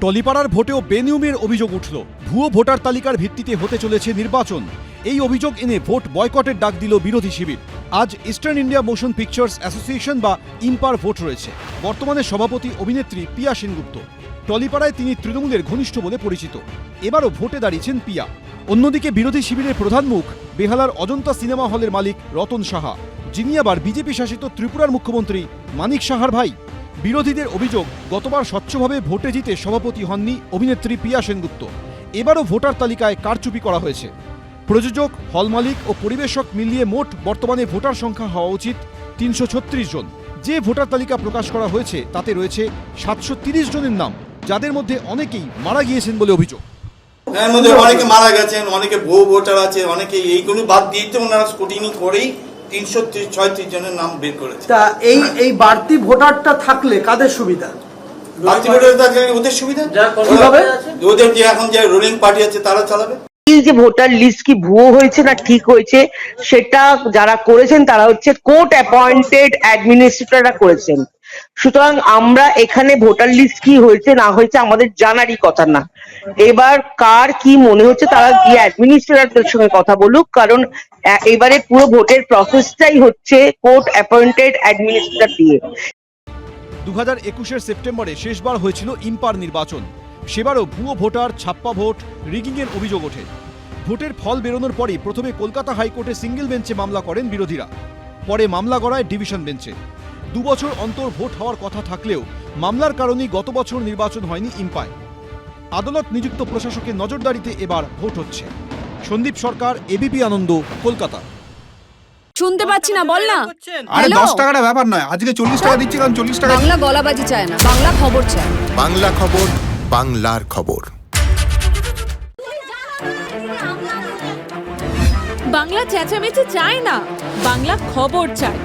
টলিপাড়ার ভোটেও বেনিয়মের অভিযোগ উঠল। ভুয়ো ভোটার তালিকার ভিত্তিতে হতে চলেছে নির্বাচন। এই অভিযোগ এনে ভোট বয়কটের ডাক দিল বিরোধী শিবির। আজ eastern India motion pictures association বা ইম্পার ভোট রয়েছে। বর্তমানে সভাপতি অভিনেত্রী পিয়া সেনগুপ্ত। টলিপাড়ায় তিনি তৃণমূলের ঘনিষ্ঠ বলে পরিচিত। এবারও ভোটে দাঁড়িয়েছেন পিয়া। অন্যদিকে বিরোধী শিবিরের প্রধান মুখ, বেহালার অজন্তা সিনেমা হলের মালিক রতন সাহা। যিনি আবার বিজেপি শাসিত ত্রিপুরার মুখ্যমন্ত্রী মানিক সাহার ভাই বিরোধীদের অভিযোগ, গতবার স্বচ্ছভাবে ভোটে জিতে সভাপতি হননি অভিনেত্রী পিয়া সেনগুপ্ত। এবারও ভোটার তালিকায় কারচুপি করা হয়েছে। প্রযোজক, হল মালিক ও পরিবেশক মিলিয়ে মোট বর্তমানে ভোটার সংখ্যা হওয়া উচিত তিনশো ছত্রিশ জন। যে ভোটার তালিকা প্রকাশ করা হয়েছে, তাতে রয়েছে সাতশো জনের নাম, যাদের মধ্যে অনেকেই মারা গিয়েছেন বলে অভিযোগ। অনেকে মারা গেছেন, অনেকে বহু ভোটার আছে অনেকে এইগুলো বাদ দিয়ে তো ওনারা স্কুটিনি করেই তিনশো ছয়ত্রিশ জনের নাম বের করেছে। তা এই এই বাড়তি ভোটারটা থাকলে কাদের সুবিধা? বাড়তি ভোটার থাকলে ওদের সুবিধা? কীভাবে? ওদের যে এখন যে রুলিং পার্টি আছে তারা চালাবে? যে ভোটার লিস্ট কি ভুয়ো হয়েছে না ঠিক হয়েছে সেটা যারা করেছেন তারা হচ্ছে কোর্ট অ্যাপয়েন্টেড অ্যাডমিনিস্ট্রেটররা করেছেন। সুতরাং আমরা এখানে ভোটার লিস্ট কি হয়েছে না হয়েছে আমাদের জানারই কথা না। এবার কার কি মনে হচ্ছে তারা গিয়ে অ্যাডমিনিস্ট্রেটরদের সঙ্গে কথা বলুক, কারণ এবারে পুরো ভোটের প্রসেসটাই হচ্ছে কোর্ট অ্যাপয়েন্টেড অ্যাডমিনিস্ট্রেটর দিয়ে। দু হাজার একুশের সেপ্টেম্বরে শেষবার হয়েছিল ইম্পার নির্বাচন। সেবারও ভুয়ো ভোটার, ছাপ্পা ভোট, রিগিংয়ের অভিযোগ ওঠে। ভোটের ফল বেরোনোর পরই প্রথমে কলকাতা হাইকোর্টে সিঙ্গেল বেঞ্চে মামলা করেন বিরোধীরা। পরে মামলা গড়ায় ডিভিশন বেঞ্চে দু বছর অন্তর ভোট হওয়ার কথা থাকলেও মামলার কারণেই গত বছর নির্বাচন হয়নি ইম্পায়। আদালত নিযুক্ত প্রশাসকের নজরদারিতে এবার ভোট হচ্ছে। সন্দীপ সরকার এবিপি আনন্দ কলকাতা। শুনতে পাচ্ছি না বল না। আরে? দশ টাকাটা ব্যাপার নয় আজকে চল্লিশ টাকা দিচ্ছি কারণ চল্লিশ টাকা বাংলা গলাবাজি চায় না বাংলা খবর চায়। বাংলা খবর বাংলার খবর। বাংলা চেঁচামেচি চায় না বাংলা খবর চায়।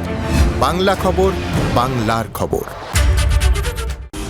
বাংলা খবর বাংলার খবর।